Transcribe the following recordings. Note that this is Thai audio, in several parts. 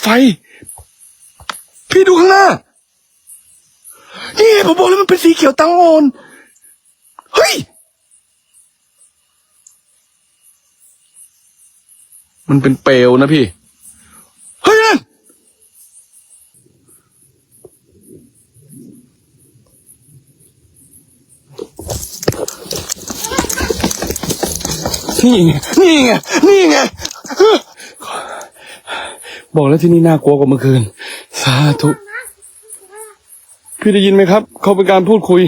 ไฟ พี่ดูข้างหน้า นี่ผมบอกแล้วมันเป็นสีเขียวตังอ่อนเฮ้ย มันเป็นเปลวนะพี่ เฮ้ยนั่นนี่ไง นี่ไง นี่ไง บอกแล้วที่นี่น่ากลัวกว่าเมื่อคืน สาธุ พี่ได้ยินไหมครับ เขาเป็นการพูดคุย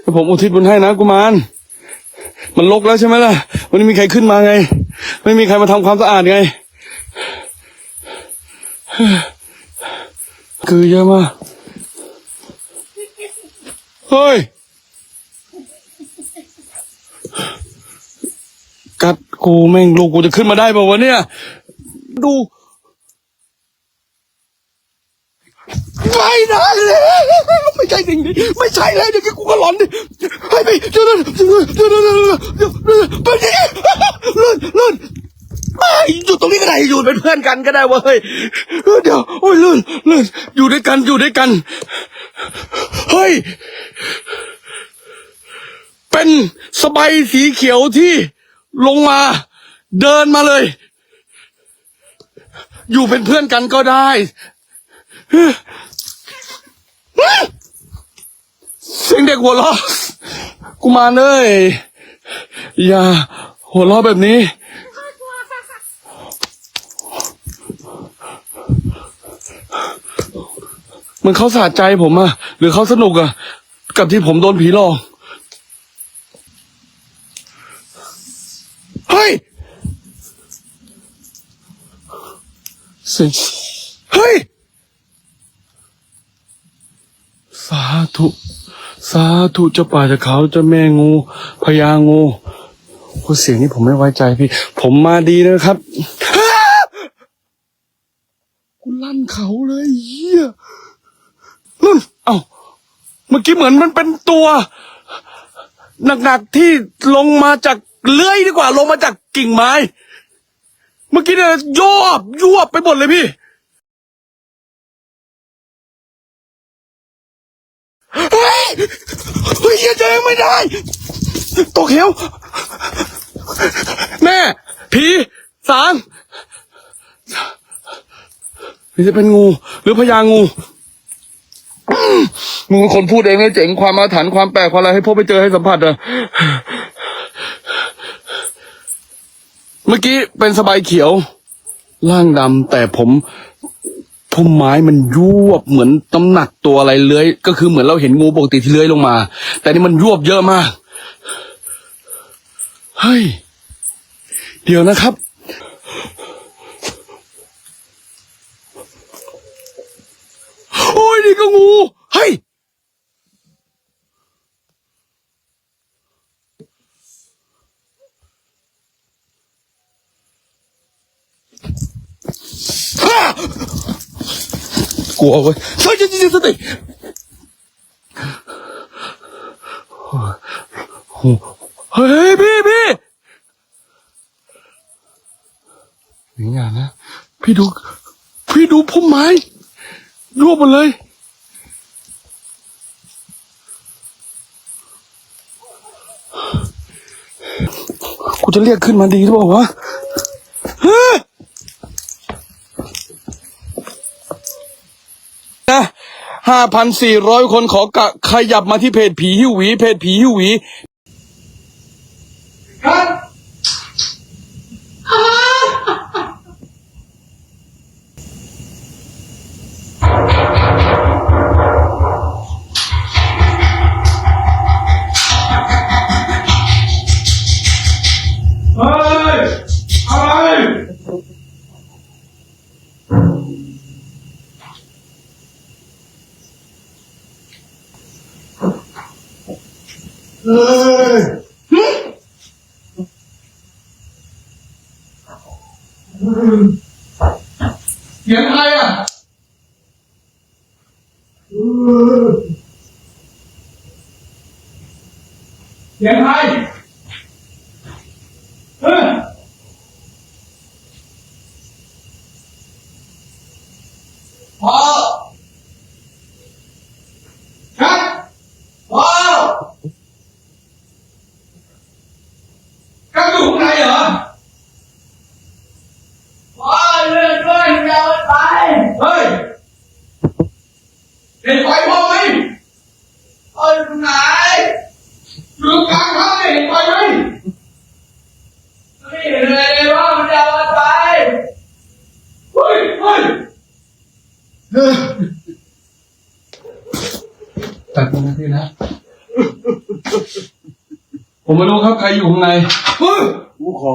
แต่ผมอุทิศบุญให้นะกุมาร มันลกแล้วใช่ไหมล่ะวันนี้มีใครขึ้นมาไง ไม่มีใครมาทำความสะอาดไง คือเยอะมาก เฮ้ย กัดกูแม่งลูกกูจะขึ้นมาได้ป่าวะเนี่ย ดู ไม่ได้เลยไม่ใช่สิ่งนี้ไม่ใช่แล้วเดี๋ยวกูก็หลอนดิเฮ้ยไปเดี๋ยวเดี๋ยวเดี๋ยวเดี๋ยวเดี๋ยวเดี๋ยวเดี๋ยวไปดิเลื่อนเลื่อนไม่อยู่ตรงนี้ก็ได้อยู่เป็นเพื่อนกันก็ได้เว้ยเดี๋ยวโอ้ยเลื่อนเลื่อนอยู่ด้วยกันอยู่ด้วยกันเฮ้ยเป็นสบายสีเขียวที่ลงมาเดินมาเลย อยู่เป็นเพื่อนกันก็ได้ เสียงเด็กหัวเราะกูมาเอ้ยอย่า หัวเราะแบบนี้ มันเขาสะใจผมอะหรือเขาสนุกอะกับที่ผมโดนผีหลอกเฮ้ยเสียงเฮ้ย สาธุ สาธุเจ้าป่าเจ้าเขาเจ้าแม่งูพญางูโอ้เสียงนี้ผมไม่ไว้ใจพี่ ผมมาดีนะครับกูลั่นเขาเลยเฮียนั่นเอ้าเมื่อกี้เหมือนมันเป็นตัวหนักๆที่ลงมาจากเลื้อยดีกว่า ลงมาจากกิ่งไม้ เมื่อกี้เนี่ยยอบยวบไปหมดเลยพี่ เฮ้ยเฮ้ยเจอไม่ได้ ตกเหวแม่ ผีสางนี่จะเป็นงู หรือพญางูมึงเป็นคนพูดเองเลยเจ๋งความอาถรรพ์ความแปลกความอะไรให้พบไปเจอให้สัมผัสอะเมื่อกี้เป็นสบายเขียว ร่างดำแต่ผม พุ่มไม้มันยวบเหมือนตำหนักตัวอะไรเลื้อย ก็คือเหมือนเราเห็นงูปกติที่เลื้อยลงมา แต่นี่มันยวบเยอะมาก เฮ้ย เดี๋ยวนะครับ โอ้ยนี่ก็งู เฮ้ย ลัวเว้ยเฮ้ยจะจะสติเฮ้ยพี่พี่นี่งานนะ พี่ดู พี่ดูพุ่มไม้รวบหมดเลยกูจะเรียกขึ้นมาดีหรือเปล่าวะ 5,400 คนขอกะขยับมาที่เพจผีหิวหวี เพจผีหิวหวี เสียงใครอะเสียงใคร เฮ้ย พ่อครับพ่อครับอยู่ข้างในเหรอพ่อเลื่อนด้วยเดี๋ยวไปเฮ้ยเห็นไฟพ่อไหมพ่ออยู่ไหนอยู่กลางทางเนี่ยเห็นไฟไหมไม่เห็นเลยว่ามันจะเอาไปเฮ้ยเฮ้ย ตัดตรง นะ ผมไม่รู้ครับใครอยู่ข้างในเฮ้ยกูขอ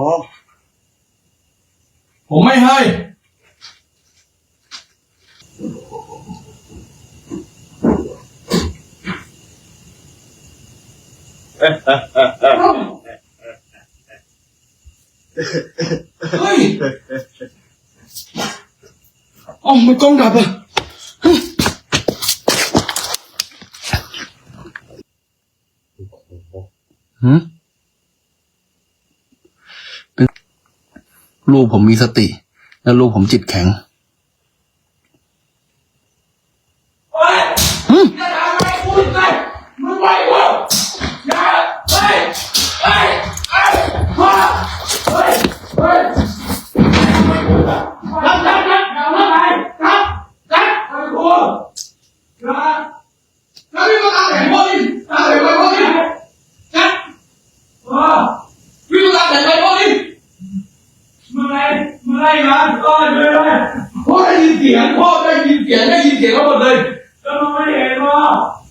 ผมไม่ให้เฮ้ยเอ้ามันกล้องดับอะเฮ้ย หืมเป็นลูกผมมีสติ แล้วลูกผมจิตแข็ง เฮ้ย หืม จะทำอะไรกูอีกไงมึงไปกูอย่าเฮ้ยเฮ้ยเฮ้ยพ่อเฮ้ยเฮ้ยรับรับรับอย่ามาไหนรับรับไปกูอย่าแล้วพี่มาตามแผนพ่อดิตามแผนไปพ่อดิรับพ่อพี่มาตามแผนไปพ่อดิมึงไงมึงไงมาก็เลยเลยพ่อได้ยินเสียงพ่อได้ยินเสียงได้ยินเสียงทั้งหมดเลย ก็มึงไม่เห็นว่า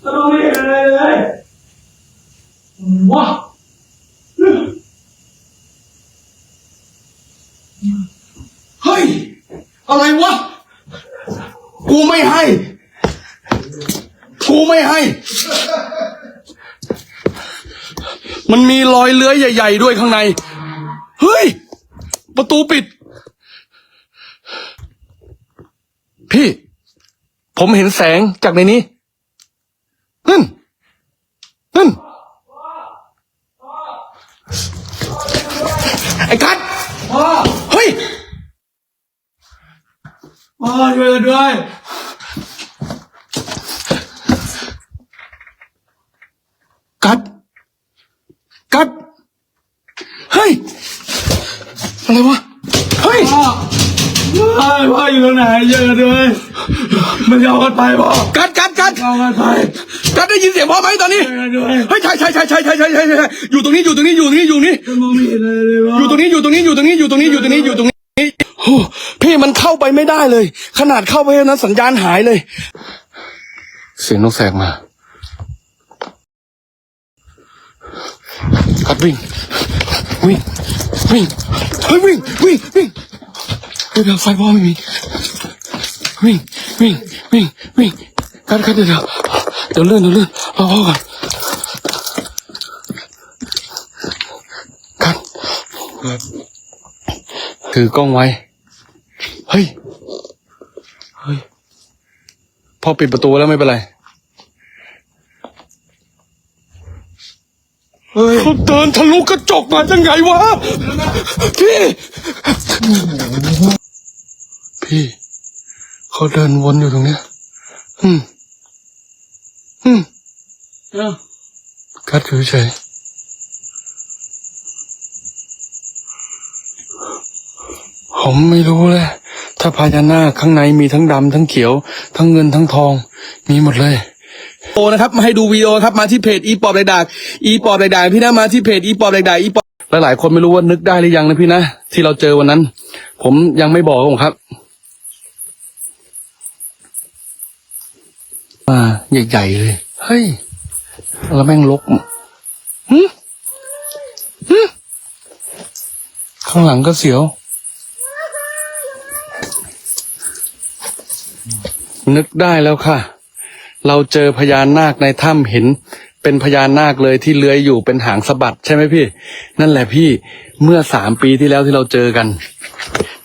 ก็มึงไม่เห็นอะไรเลยว้าเฮ้ย อะไรวะ กูไม่ให้ กูไม่ให้ มันมีรอยเลื้อยใหญ่ ๆ ด้วยข้างใน เฮ้ย ประตูปิด พี่ ผมเห็นแสงจากในนี้นั่นนั่นไอ้กัดพ่อเฮ้ยพ่อช่วยกันด้วยกัดกัดเฮ้ย อะไรวะ เฮ้ย พ่อพ่อพ่ออยู่ตรงไหนช่วยกันด้วยมันจะเอากันไปพ่อกัดกัดกัดเอากันไปกัดได้ยินเสียงพ่อไหมตอนนี้ช่วยกันด้วยเฮ้ยใช่ใช่ใช่ใช่ใช่ใช่ใช่ใช่อยู่ตรงนี้อยู่ตรงนี้อยู่ตรงนี้อยู่นี่ก็มองไม่เห็นอะไรเลยพ่ออยู่ตรงนี้อยู่ตรงนี้อยู่ตรงนี้อยู่ตรงนี้อยู่ตรงนี้อยู่ตรงนี้โอ้พี่มันเข้าไปไม่ได้เลย ขนาดเข้าไปนั้นสัญญาณหายเลย เสียงนกแสกมากัดวิ่ง วิ่งวิ่งเฮ้ยวิ่งวิ่งวิ่งเดี๋ยวไฟพ่อไม่มีวิ่งวิ่งวิ่งวิ่งกัดกัดเดี๋ยวเดี๋ยวเลื่อนเดี๋ยวเลื่อนรอพ่อก่อนกัดถือกล้องไว้ เฮ้ย เฮ้ยพ่อปิดประตูแล้วไม่เป็นไร เฮ้ยเขาเดินทะลุกระจกมาจังไงวะ พี่ พี่ เขาเดินวนอยู่ตรงเนี้ย อืม อืมเอ้ากัดอยู่เฉยผมไม่รู้เลย ถ้าพญานาคข้างในมีทั้งดำทั้งเขียว ทั้งเงินทั้งทอง มีหมดเลย โอนะครับมาให้ดูวีดีโอครับมาที่เพจอีปอบไรดากอีปอบไรดากพี่นะมาที่เพจอีปอบไรดากอีปอบหลายๆคนไม่รู้ว่านึกได้หรือยังนะพี่นะที่เราเจอวันนั้น ผมยังไม่บอกผมครับมาใหญ่ๆเลยเฮ้ยแล้วแม่งลกหึหึข้างหลังก็เสียว นึกได้แล้วค่ะ เราเจอพญานาคในถ้ำเห็น เป็นพญานาคเลยที่เลื้อยอยู่เป็นหางสะบัดใช่ไหมพี่ นั่นแหละพี่เมื่อสามปีที่แล้วที่เราเจอกัน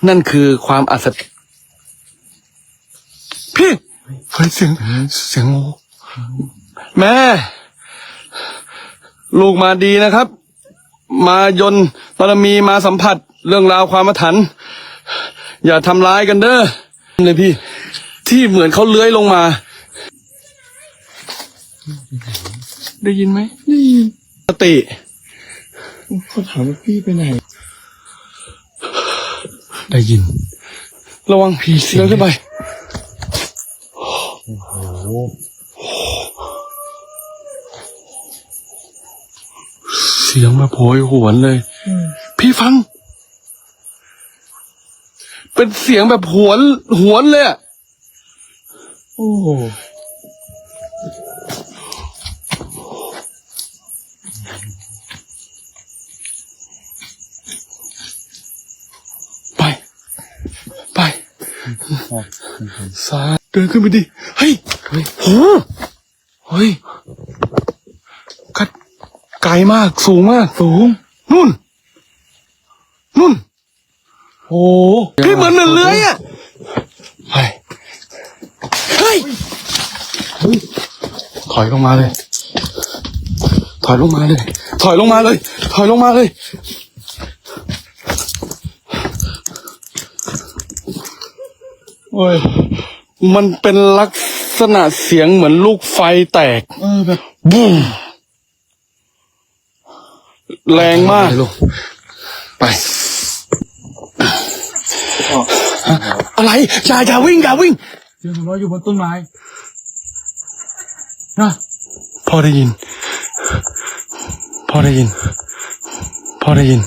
นั่นคือความอัศจรรย์พี่เฮ้ยเสียงเสียงงูแม่ ลูกมาดีนะครับ มายนบารมีมาสัมผัสเรื่องราวความอาถรรพ์อย่าทำร้ายกันเด้อเลยพี่ ที่เหมือนเขาเลื้อยลงมา ได้ยินไหมนี่สติเขาถามว่าพี่ไปไหน ได้ยิน ระวังผีเสียงขึ้นไปโอ้โหเสียงแบบโหยหวนเลย พี่ฟัง เป็นเสียงแบบหวนหวนเลยอะโอ้ สาเดินขึ้นไปดิเฮ้ยเฮ้ยโหเฮ้ยกัดไกลมาก สูงมาก สูงนู่นนู่น โอ้พี่เหมือนเหมือนเลื้อยอะไปเฮ้ย ถอยลงมาเลย ถอยลงมาเลย ถอยลงมาเลย ถอยลงมาเลย โอ้ยมันเป็นลักษณะเสียงเหมือนลูกไฟแตก เออแบบบูมแรงมาก ไปอะไรอย่าอย่าวิ่งอย่าวิ่ง เสียงของเราอยู่บนต้นไม้นะพ่อได้ยินพ่อได้ยินพ่อได้ยิน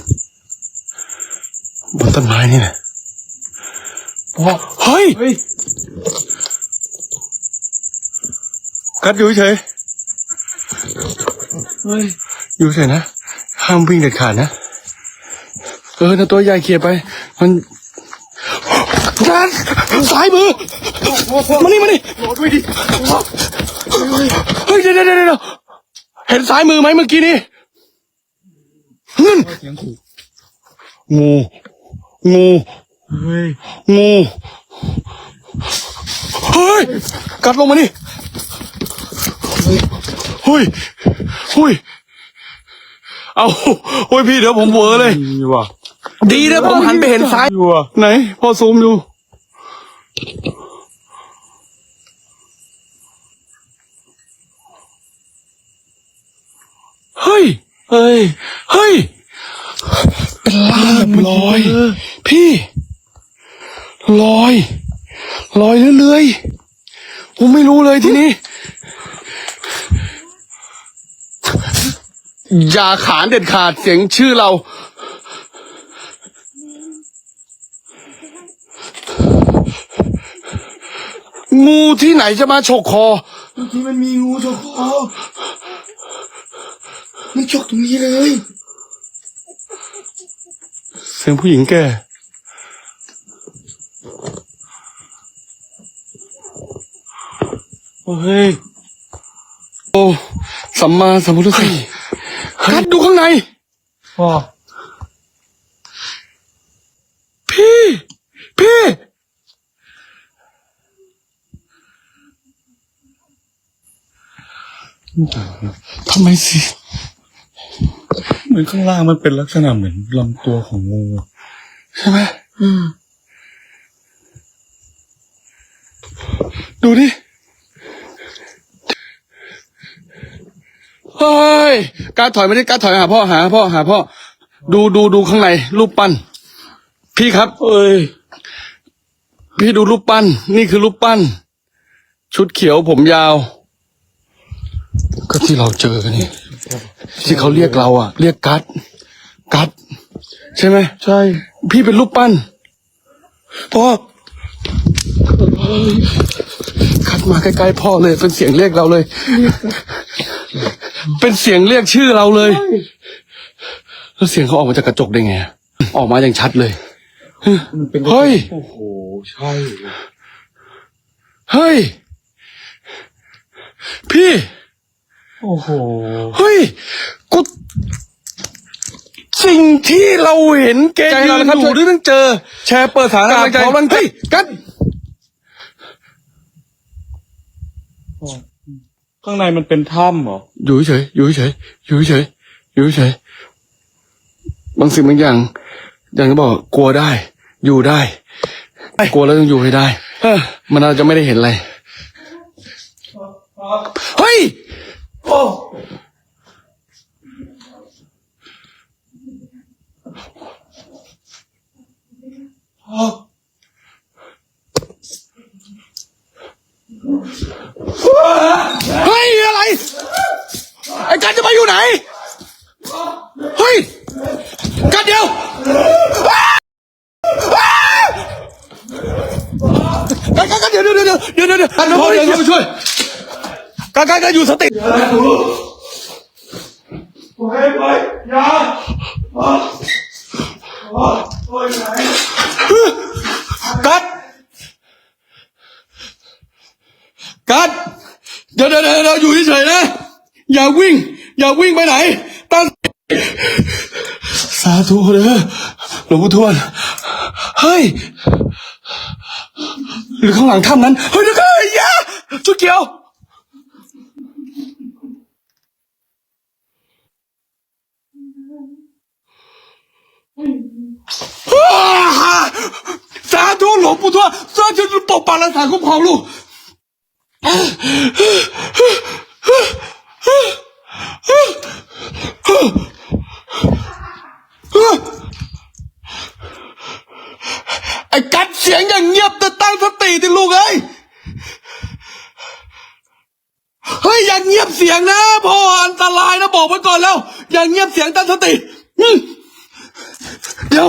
บนต้นไม้นี่แหละพ่อ เฮ้ยเฮ้ยกัดอยู่เฉยเฮ้ยอยู่เฉยนะห้ามวิ่งเด็ดขาดนะเออนะตัวใหญ่เคลียร์ไป มันกัดสายมือมานี่มานี่รอด้วยดิเฮ้ยเดี๋ยวเดี๋ยวเดี๋ยวเดี๋ยวเห็นซ้ายมือไหมเมื่อกี้นี่นั่นเสียงขู่งูงู เฮ้ยงูเฮ้ยกัดลงมานี่เฮ้ยเฮ้ยเอาเฮ้ยพี่เดี๋ยวผมเวอเลยมีว่ะดีนะผมหันไปเห็นซ้ายอยู่ว่ะไหนพอซูมดูเฮ้ย เฮ้ย เฮ้ย เป็นลากลอย พี่ ลอยลอยเรื่อยๆผมไม่รู้เลยทีนี้ อย่าขานเด็ดขาดเสียงชื่อเรา งูที่ไหนจะมาฉกคอเมื่อกี้มันมีงูฉกคอมันฉกตรงนี้เลย เสียงผู้หญิงแก่ เฮ้ย โอ้สัมมาสัมพุทธเจ้ากัดดูข้างในพ่อพี่ พี่ ทำไมสิ เหมือนข้างล่างมันเป็นลักษณะเหมือนลำตัวของงู ใช่ไหมดูดิ เฮ้ยการถอยไม่ได้การถอยหาพ่อหาพ่อหาพ่อ ดูดูดูข้างในรูปปั้น พี่ครับเฮ้ยพี่ดูรูปปั้น นี่คือรูปปั้น ชุดเขียวผมยาว ก็ที่เราเจอกันนี่ที่เขาเรียกเราอะ เรียกกัดกัดใช่ไหมใช่ พี่เป็นรูปปั้นพ่อ คัดมาใกล้ๆพ่อเลย เป็นเสียงเรียกเราเลย เป็นเสียงเรียกชื่อเราเลย แล้วเสียงเขาออกมาจากกระจกได้ไงอะออกมาอย่างชัดเลย มันเป็นเฮ้ย โอ้โห ใช่เฮ้ย พี่ โอ้โห เฮ้ย กูสิ่งที่เราเห็นแกใจยืเรานนะครับ อยู่ที่ต้องเจอ แชร์เปิดสถานกาการณ์ใจพร้อมกันเฮ้ยกัน ข้างในมันเป็นถ้ำเหรอ อยู่เฉยอยู่เฉยอยู่เฉยอยู่เฉยบางสิ่งบางอย่าง อย่างที่บอกกลัวได้ อยู่ได้ กลัวแล้วต้องอยู่ให้ได้เออมันอาจจะไม่ได้เห็นอะไรเฮ้ยโอ้ เฮ้ยอะไร ไอ้กันจะไปอยู่ไหน เฮ้ย กันเดียวอ้าอ้กันกันกันเดี๋ยวเดี๋ยวเดี๋ยวเดี๋ยวเดี๋ยวเดี๋ยวกันพอเดี๋ยวเดี๋ยวช่วยกันกันกันอยู่สติโอ้ยไปยาอ้โอ้โอ้ยไหนกัด กัดเดี๋ยวเดี๋ยวเดี๋ยวอยู่เฉยๆนะ อย่าวิ่ง อย่าวิ่งไปไหน ตั้ง สาธุเด้อหลวงพ่อทวดเฮ้ย หรือข้างหลังถ้ำนั้น เฮ้ยเดี๋ยวก่อนอย่าชุดเขียว สาธุหลวงปู่ทวดสาธุปกปักรักษาคุ้มครองลูก ไอ้กัดเสียงอย่างเงียบแต่ตั้งสติดิลูกเอ้ยเฮ้ยอย่างเงียบเสียงนะพ่ออันตรายนะบอกไว้ก่อนแล้ว อย่างเงียบเสียงตั้งสติเดี๋ยว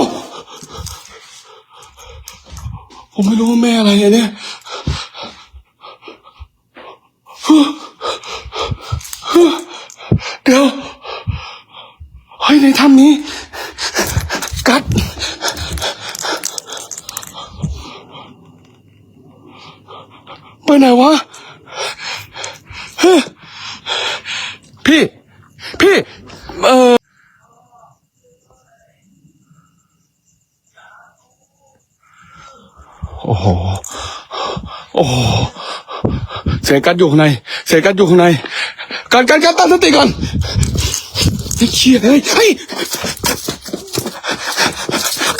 ผมไม่รู้ว่าแม่อะไรเนี่ย เดี๋ยวเฮ้ยในถ้ำนี้ กัด ไปไหนวะพี่ พี่ เออ อ้โห โอ้โห เสียงกัดอยู่ข้างใน เสียงกัดอยู่ข้างในการการการตั้งสติก่อนไอ้เชี่ยเฮ้ยเฮ้ย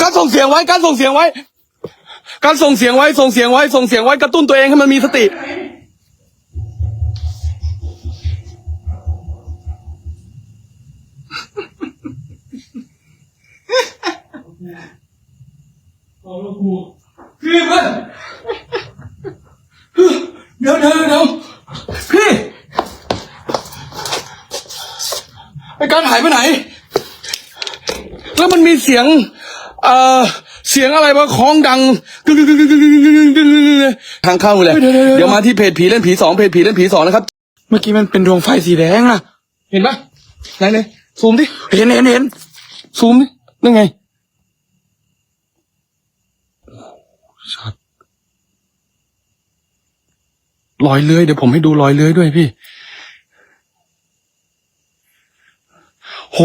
การส่งเสียงไว้ การส่งเสียงไว้ การส่งเสียงไว้ ส่งเสียงไว้ ส่งเสียงไว้ กระตุ้นตัวเองให้มันมีสติโอ้ลู พี่เพื่อนเดี๋ยวเดี๋ยวเดี๋ยวพี่ไอการหายไปไหน แล้วมันมีเสียง เอ่อ เสียงอะไรมาคล้องดังทางเข้าเลย เดี๋ยวมาที่เพจผีเล่นผีสองเพจผีเล่นผีสองนะครับ เมื่อกี้มันเป็นดวงไฟสีแดงอะเห็นปะไหนเลยซูมดิ เห็นเห็นเห็นซูมดินั่นไง รอยเลื้อยเดี๋ยวผมให้ดูรอยเลื้อยด้วยพี่ โห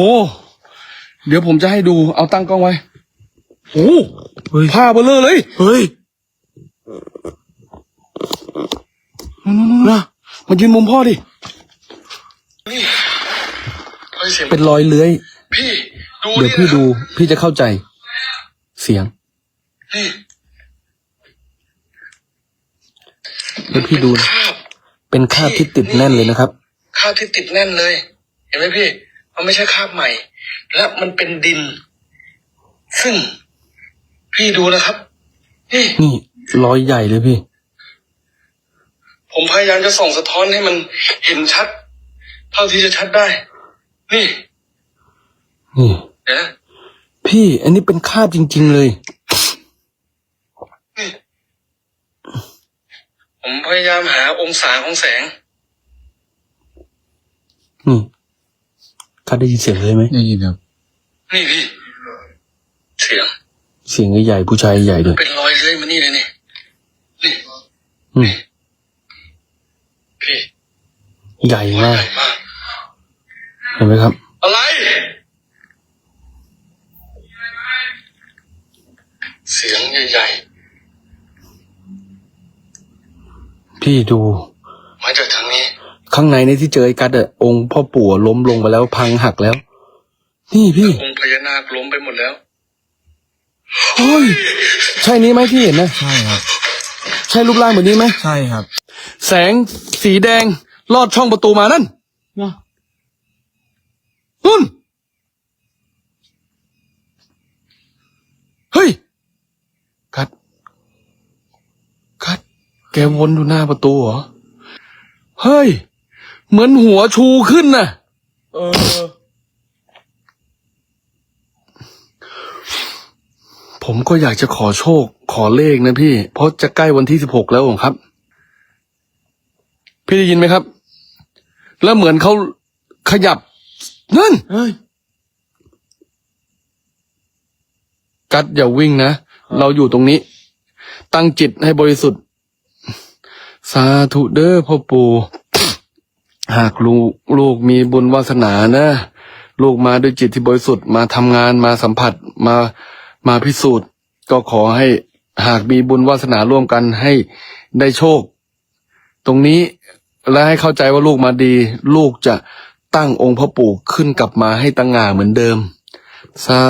เดี๋ยวผมจะให้ดูเอาตั้งกล้องไว้โอ้เฮ้ยผ้าเบลอเลย เฮ้ยนะมายืนมุมพ่อดินี่เฮ้ยเสียงเป็นรอยเลื้อย พี่ดูเดี๋ยวนี่พี่นะดู พี่จะเข้าใจ เสียง นี่ เดี๋ยวพี่ดูนะคราบเป็นคราบที่ติดแน่นเลยนะครับคราบที่ติดแน่นเลย เห็นไหมพี่ มันไม่ใช่คราบใหม่ และมันเป็นดิน ซึ่ง พี่ดูนะครับนี่นี่รอยใหญ่เลยพี่ ผมพยายามจะส่องสะท้อนให้มันเห็นชัด เท่าที่จะชัดได้ นี่ นี่เดี๋ยวนะ พี่ อันนี้เป็นคราบจริง ๆ เลย ผมพยายามหาองศาของแสง นี่ข้าได้ยินเสียงเลยไหม ได้ยินครับนี่พี่ เสียง เสียงใหญ่ๆผู้ชายใหญ่ด้วยเป็นรอยเลื้อยมานี่เลยนี่ นี่ อืมพี่ใหญ่มากใหญ่มาก เห็นไหมครับ อะไร เสียงใหญ่ พี่ดูๆมาจากทางนี้ ข้างในในที่เจอไอ้กัดอะองค์พ่อปู่อะล้มลงไปแล้วพังหักแล้ว นี่พี่องค์พญานาคล้มไปหมดแล้ว เฮ้ยใช่นี้ไหมที่เห็นนะใช่ครับ ใช่ช่รูปร่างแบบนี้ไหมใช่ครับ แสงสีแดงลอดช่องประตูมานั่นเนาะนุ่น เฮ้ย กัด กัด แกวนอยู่หน้าประตูเหรอ เฮ้ย เหมือนหัวชูขึ้นน่ะ เออ ผมก็อยากจะขอโชค ขอเลขนะพี่ เพราะจะใกล้วันที่สิบหกแล้วผมครับ พี่ได้ยินไหมครับ แล้วเหมือนเขาขยับ นั่น เฮ้ย กัดอย่าวิ่งนะ เราอยู่ตรงนี้ ตั้งจิตให้บริสุทธิ์ สาธุเด้อพ่อปู่หากลูกลูกมีบุญวาสนานะ ลูกมาด้วยจิตที่บริสุทธิ์มาทำงานมาสัมผัสมามาพิสูจน์ ก็ขอให้หากมีบุญวาสนาร่วมกันให้ได้โชค ตรงนี้และให้เข้าใจว่าลูกมาดี ลูกจะตั้งองค์พ่อปู่ขึ้นกลับมาให้ตั้งงาเหมือนเดิม สา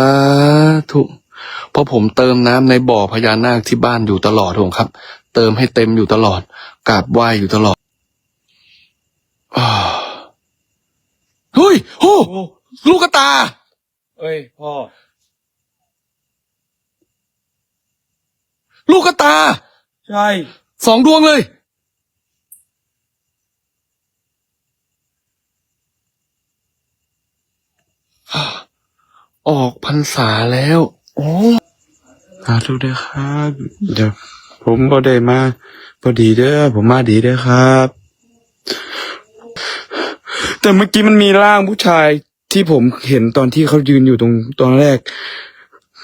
ธุเพราะผมเติมน้ำในบ่อพญานาคที่บ้านอยู่ตลอดผมครับ เติมให้เต็มอยู่ตลอด กราบไหว้อยู่ตลอดอ่าเฮ้ยโอ้โอ้ลูกกระตา เอ้ยพ่อ ลูกกระตา ใช่ สองดวงเลย ออกพรรษาแล้ว โอ้สาธุเด้อครับ เดี๋ยวผมก็ได้มา พอดีเด้อผมมาดีเด้อครับ แต่เมื่อกี้มันมีร่างผู้ชายที่ผมเห็นตอนที่เขายืนอยู่ตรงตอนแรก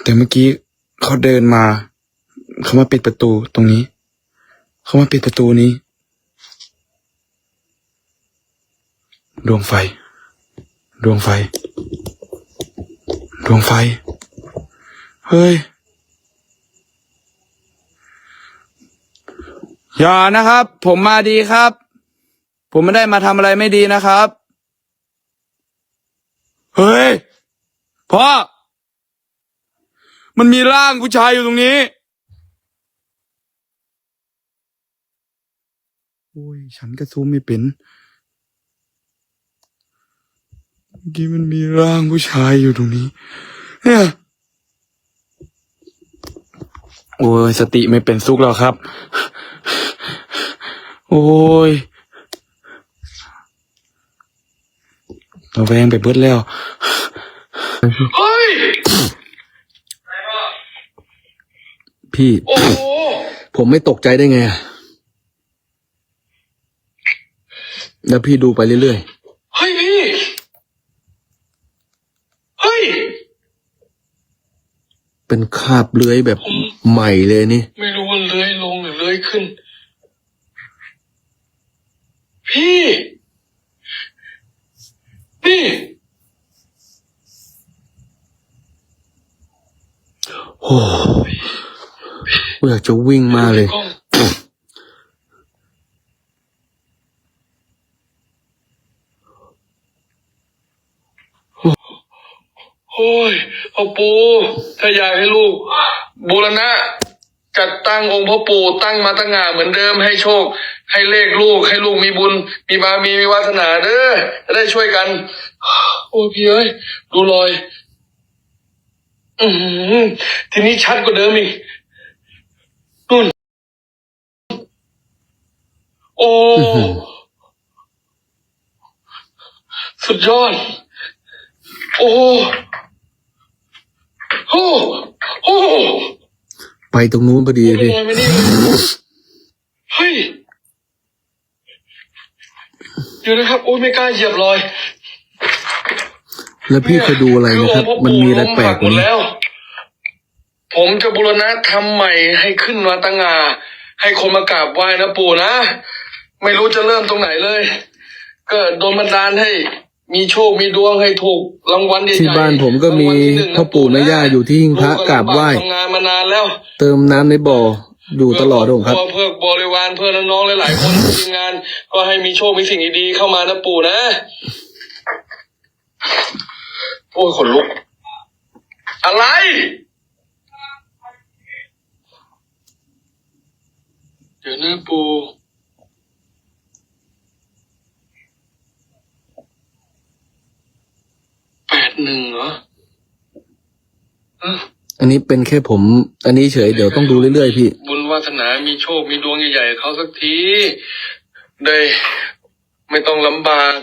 แต่เมื่อกี้เขาเดินมาเขามาปิดประตูตรงนี้ เขามาปิดประตูนี้ ดวงไฟ ดวงไฟ ดวงไฟ เฮ้ย อย่านะครับ ผมมาดีครับ ผมไม่ได้มาทำอะไรไม่ดีนะครับ เฮ้ยพ่อมันมีร่างผู้ชายอยู่ตรงนี้โอ้ยฉันก็ซูมไม่เป็นเมื่อกี้มันมีร่างผู้ชายอยู่ตรงนี้ เนี่ย โอ้ยสติไม่เป็นสุขแล้วครับ โอ้ยเราแวงไปเบิดแล้วเฮ้ยพี่ โอ้โหผมไม่ตกใจได้ไงอะแล้วพี่ดูไปเรื่อยเฮ้ยพี่เฮ้ยๆเป็นคราบเลื้อยแบบ ใหม่เลยนี่ ไม่รู้ว่าเลื้อยลงหรือเลื้อยขึ้น พี่นี่ โอ้กูอยากจะวิ่งมาเลย กล้องโอ้ยพ่อปู่ถ้าอยากให้ลูก บูรณะ จัดตั้งองค์พ่อปู่ตั้งมาตั้งงานเหมือนเดิมให้โชค ให้เลขลูก ให้ลูกมีบุญ มีบารมีมีวาสนาเด้อจะได้ช่วยกัน โอ้ยพี่เอ้ยดูรอย อือหือทีนี้ชัดกว่าเดิมอีกนุ่นโอ้อื้อหือสุดยอด โอ้ โอ้โอ้ไปตรงนู้นพอดีเป็นพี่ไงไม่นี่เฮ้ยเดี๋ยวนะครับโอ้ยไม่กล้าเหยียบรอยแล้วพี่เคยดูอะไรนะครับ มันมีอะไรแปลกกหมว่าดนี้แล้วผมจะบูรณะทำใหม่ให้ขึ้นมาตั้งงาให้คนมากราบไหว้นะปู่นะ ไม่รู้จะเริ่มตรงไหนเลย ก็โดนบันดาลให้ มีโชคมีดวงให้ถูกรางวัลใหญ่ๆที่บ้านผมก็มีรางวัลที่หนึ่งนะพ่อปู่แม่ย่าอยู่ที่หิ้งพระลูกราบไหว้ทำงานมานานแล้ว เติมน้ำในบ่ออยู่ตลอดผมครับเพื่อเพื่อบริวารเพื่อนน้องๆหลายๆคนทีมงาน ก็ให้มีโชคมีสิ่งดีๆเข้ามานะปู่นะโอ้ยขนลุก อะไรเดี๋ยวนะปู่ แปดหนึ่งเหรอฮะอันนี้เป็นแค่ผม อันนี้เฉยเดี๋ยวต้องดูเรื่อยๆพี่ บุญวาสนามีโชค มีดวงใหญ่ๆเขาสักที ได้ไม่ต้องลำบาก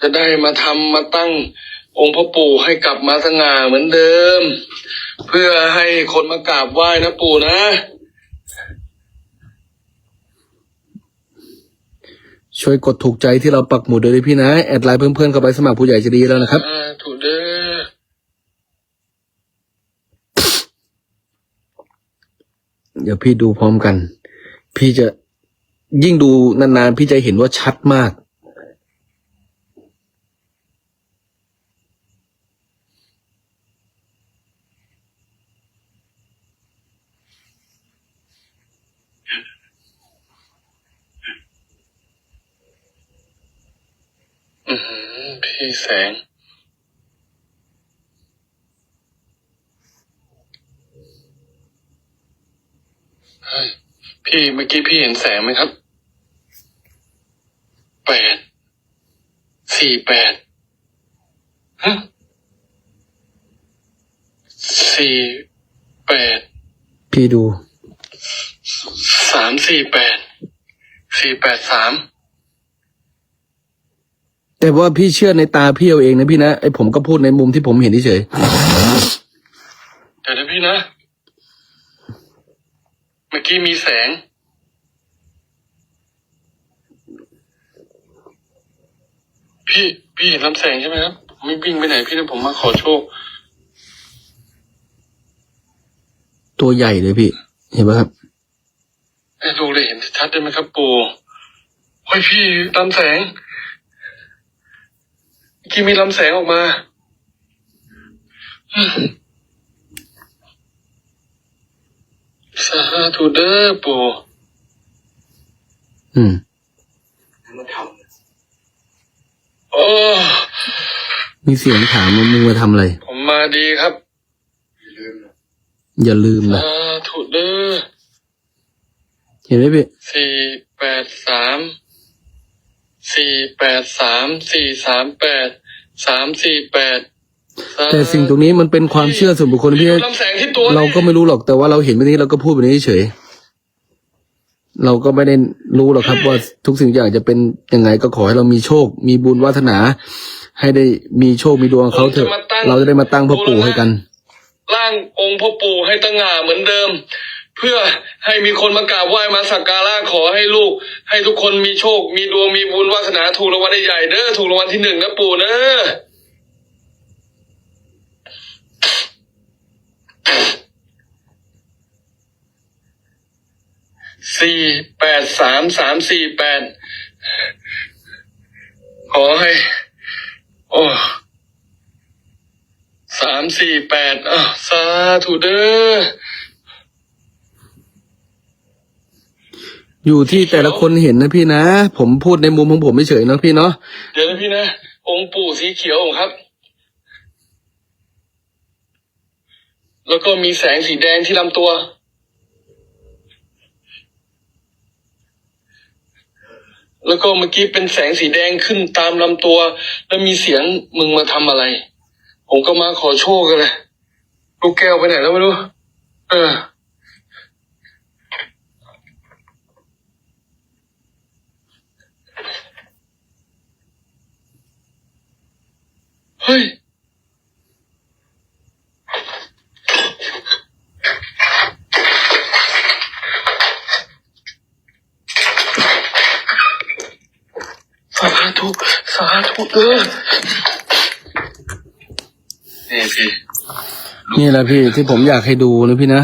จะได้มาทำมาตั้งองค์พระปู่ให้กลับมาสง่าเหมือนเดิม เพื่อให้คนมากราบไหว้นะปู่นะ ช่วยกดถูกใจที่เราปักหมุดด้วยพี่นะ แอดไลน์เพื่อนๆเข้าไปสมัครผู้ใหญ่จะดีแล้วนะครับอ่าถูกเด้อเดี๋ยวพี่ดูพร้อมกัน พี่จะยิ่งดูนานๆ พี่จะเห็นว่าชัดมาก อือหื อพี่แสงเฮ้ยพี่เมื่อกี้พี่เห็นแสงไหมครับ แปด สี่แปดฮะสี่แปด พี่ดู สามสี่แปด สี่แปดสาม แต่ว่าพี่เชื่อในตาพี่เอาเองนะพี่นะไอผมก็พูดในมุมที่ผมเห็นเฉยเดี๋ยวนะพี่นะ เมื่อกี้มีแสง พี่พี่เห็นลำแสงใช่ไหมครับผมไม่วิ่งไปไหนพี่นะผมมาขอโชคๆตัวใหญ่เลยพี่ เห็นไหมครับให้ลูกได้เห็นชัดได้ไหมครับ ปู่เฮ้ยพี่ลำแสงเมื่อ กี้มีลำแสงออกมาอืมสาธุเด้อปู่อืมโอ้มีเสียงถามว่ามึงมาทำอะไร ผมมาดีครับอย่าลืมนะสาธุเด้อเห็นไหมพี่สี่แปดสาม สี่แปดสามสี่สามแปดสามสี่แปดสาแต่สิ่งตรงนี้มันเป็นความเชื่อส่วนบุคคลพี่ดูลำแสงที่ตัวเราก็ไม่รู้หรอกแต่ว่าเราเห็นแบบนี้เราก็พูดแบบนี้เฉยเราก็ไม่ได้รู้หรอกครับ ว่าทุกสิ่งอย่างจะเป็นยังไงก็ขอให้เรามีโชค มีบุญวาสนา ให้ได้มีโชคมีดวงกับเขาเถอะ เราจะได้มาตั้งพ่อปู่ให้กัน ร่างองค์พ่อปู่ให้ตั้งงาเหมือนเดิม เพื่อให้มีคนมากราบไหว้มาสักการะขอให้ลูก ให้ทุกคนมีโชค มีดวงมีบุญวาสนาถูกรางวัลใหญ่เด้อถูกรางวัลที่หนึ่งนะปู่เด้อสี่แปดสามสามสี่แปดขอให้ โอ้สามสี่แปดอะสาธุเด้อ อยู่ที่แต่ละคนเห็นนะพี่นะ ผมพูดในมุมของผมไม่เฉยๆนะพี่เนาะเดี๋ยวนะพี่นะ องค์ปู่สีเขียวครับ แล้วก็มีแสงสีแดงที่ลำตัว แล้วก็เมื่อกี้เป็นแสงสีแดงขึ้นตามลำตัว แล้วมีเสียงมึงมาทำอะไร ผมก็มาขอโชคกันเลยลูกแก้วไปไหนแล้วไม่รู้ เออ เฮ้ยสาธุสาธุเด้อนี่พี่ นี่แหละพี่ที่ผมอยากให้ดูนะพี่นะ